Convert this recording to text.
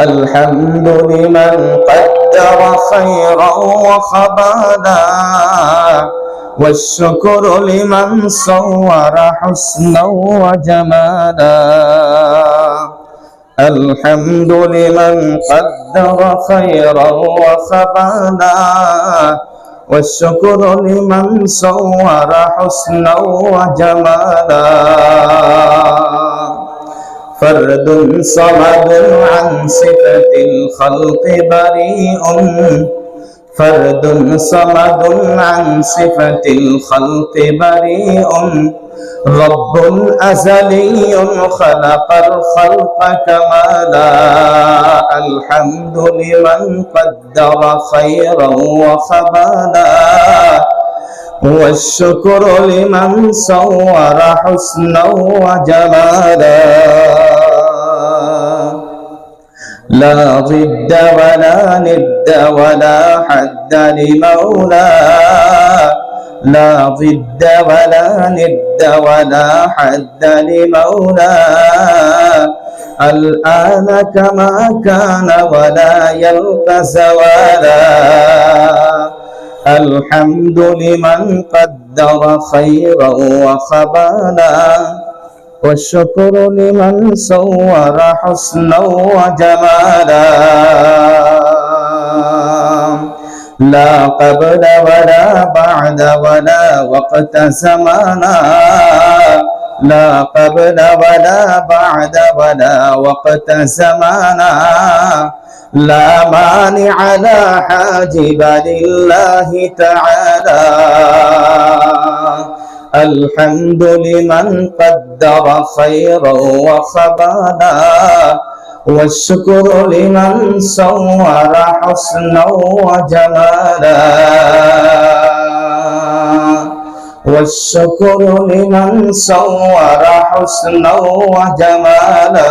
الحمد لمن قدر خيرا وخبالا والشكر لمن صور حسنا وجمالا الحمد لمن قدر خيرا وخبالا والشكر لمن صور حسنا وجمالا فرد صمد عن صفة الخلق بريء. فرد صمد عن صفة الخلق بريء. رب أزلي خلق الخلق كمالا الحمد لمن قدر خيرا وخبالا. والشكر لمن صور حسنا وجمالا لا ضد ولا ند ولا حد لمولى لا ضد ولا ند ولا حد لمولى الآن كما كان ولا يلقى زوالا الحمد لمن قدر خيرا وخبالا والشكر لمن صور حسنا وجمالا لا قبل ولا بعد ولا وقت زمانا لا قبل ولا بعد ولا وقت زمانا لا مانع لا حاجب لله تعالى. الحمد لمن قدر خيرا وخبالا والشكر لمن صور حسنا وجمالا. والشكر لمن صور حسنا وجمالا.